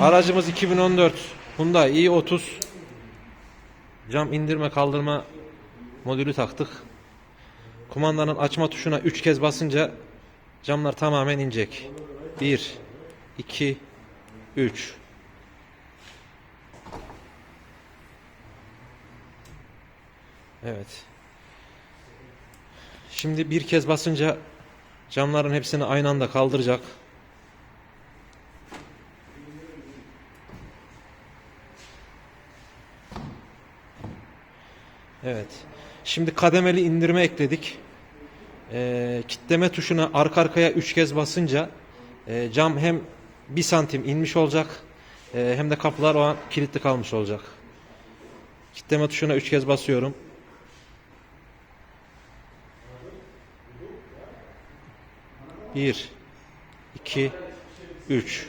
Aracımız 2014 Hyundai i30 cam indirme kaldırma modülü taktık. Kumandanın açma tuşuna 3 kez basınca camlar tamamen inecek. 1 2 3 Evet. Şimdi bir kez basınca camların hepsini aynı anda kaldıracak. Evet. Şimdi kademeli indirme ekledik. Ee, kitleme tuşuna arka arkaya 3 kez basınca e, cam hem 1 santim inmiş olacak e, hem de kapılar o an kilitli kalmış olacak. Kitleme tuşuna 3 kez basıyorum. Bir, iki, üç.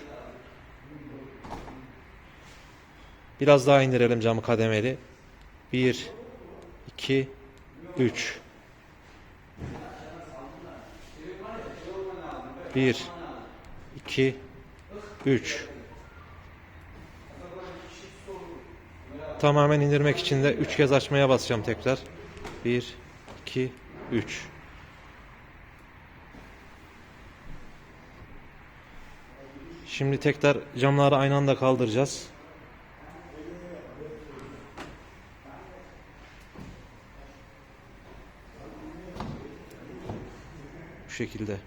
Biraz daha indirelim camı kademeli. Bir, iki, üç. Bir, iki, üç. Tamamen indirmek için de üç kez açmaya basacağım tekrar. Bir, iki, üç. Şimdi tekrar camları aynı anda kaldıracağız. Şekilde.